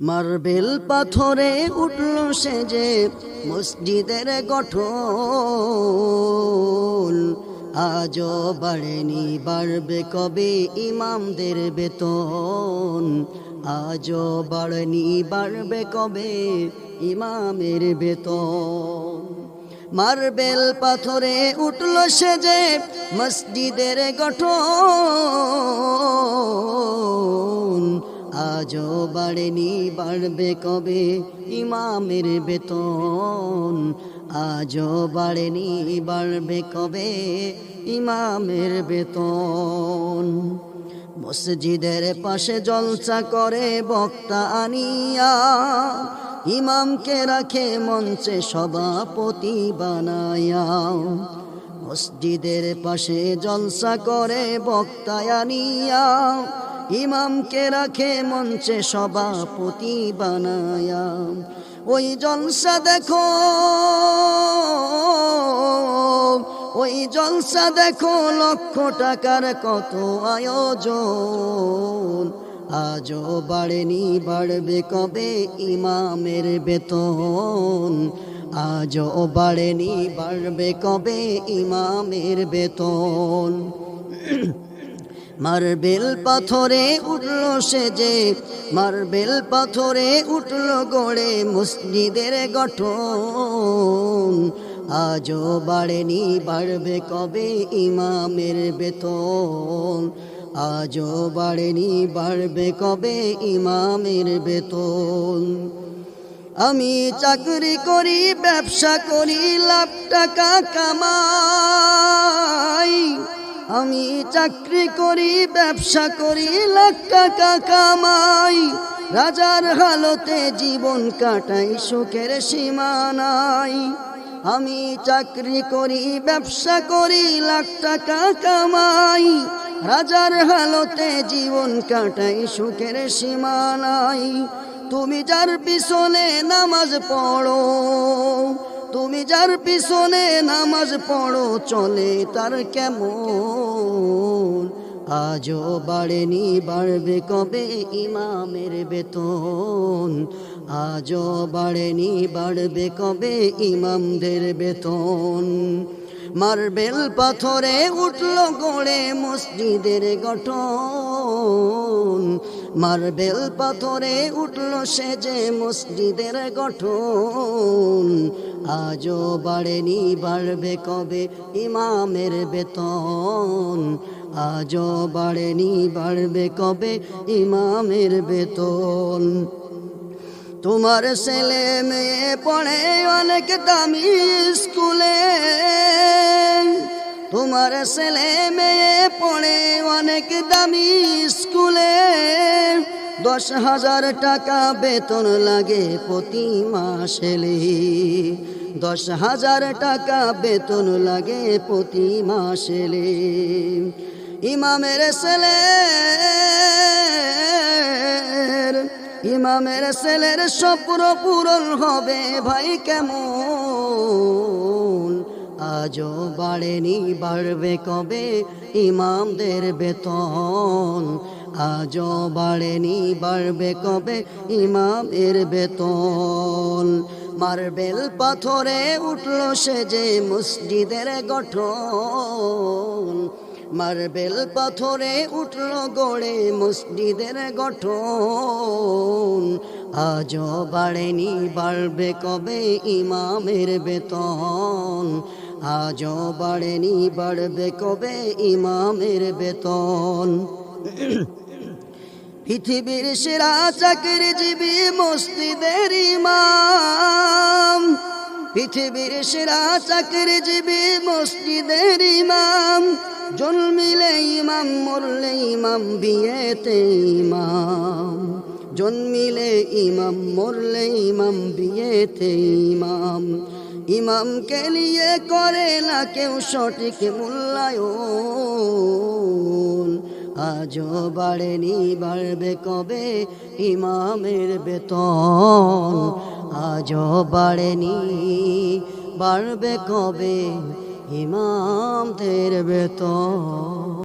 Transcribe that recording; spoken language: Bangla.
মার্বেল পাথরে উঠল সে যে মসজিদের গঠন। আজও বাড়েনি বাড়বে কবে ইমামদের বেতন। আজও বাড়েনি বাড়বে কবে ইমামের বেতন। মার্বেল পাথরে উঠল সে যে মসজিদের গঠন। আজও বাড়েনি বাড়বে কবে? ইমামের বেতন আজও বাড়েনি, বাড়বে কবে? ইমামের বেতন। মসজিদের পাশে জলসা করে বক্তা আনিয়া ইমামকে রাখে মঞ্চে সভাপতি বানায়া। মসজিদের পাশে জলসা করে বক্তা আনিয়া ইমামকে রাখে মঞ্চে সভাপতি বানায়া। ওই জলসা দেখো, ওই জলসা দেখো, লক্ষ টাকার কত আয়োজন। আজও বাড়েনি, বাড়বে কবে ইমামের বেতন? আজও বাড়েনি, বাড়বে কবে ইমামের বেতন? মার্বেল পাথরে উঠল সে যে, মার্বেল পাথরে উঠল গড়ে মসজিদের গঠন। আজও বাড়েনি, বাড়বে কবে ইমামের বেতন? আজও বাড়েনি, বাড়বে কবে ইমামের বেতন? আমি চাকরি করি, ব্যবসা করি, লাখ টাকা কামাই। আমি চাকরি করি, ব্যবসা করি লাখ টাকা কামাই রাজার হালতে জীবন কাটাই, সুখের সীমানাই। আমি চাকরি করি, ব্যবসা করি লাখ টাকা কামাই রাজার হালতে জীবন কাটাই, সুখের সীমা নাই তুমি যার পিছনে নামাজ পড়ো যার পিছনে নামাজ পড়ো, চলে তার কেমন? আজও বাড়েনি, বাড়বে কবে ইমামের বেতন? আজও বাড়েনি, বাড়বে কবে ইমামদের বেতন? মার্বেল পাথরে উঠল গড়ে মসজিদের গঠন। মার্বেল পাথরে উঠল সে যে মসজিদের গঠন। আজও বাড়েনি, বাড়বে কবে ইমামের বেতন? আজও বাড়েনি, বাড়বে কবে ইমামের বেতন? তোমার ছেলে মেয়ে পড়ে অনেক দামি স্কুলে। তোমার ছেলে মেয়ে পড়ে অনেক দামি স্কুলে। দশ হাজার টাকা বেতন লাগে প্রতি মাসেলে দশ হাজার টাকা বেতন লাগে প্রতি মাসেলে ইমামের ছেলে ইমামের ছেলের স্বপ্ন পূরণ হবে ভাই কেমন? আজও বাড়েনি, বাড়বে কবে? ইমামদের বেতন। আজও বাড়েনি, বাড়বে কবে? ইমামের বেতন। মার্বেল পাথরে উঠল সে যে মসজিদের গঠন। মার্বেল পাথরে উঠল গড়ে মসজিদের গঠন। আজও বাড়েনি, বাড়বে কবে? ইমামের বেতন। আজও বাড়েনি, বাড়বে কবে? ইমামের বেতন। পৃথিবীর সেরা চাকরিজীবী মসজিদের ইমাম। পৃথিবীর সেরা চাকরিজীবী মসজিদের ইমাম। জন্মিলে ইমাম, মরলে ইমাম, বিয়েতে ইমাম। জন্মিলে ইমাম, মরলে ইমাম, বিয়েতে ইমাম। ইমামকে নিয়ে করে না কেউ সঠিক মূল্যায়ন। আজও বাড়েনি বাড়বে কবে? ইমামের বেতন আজও বাড়েনি বাড়বে কবে? ইমামদের বেতন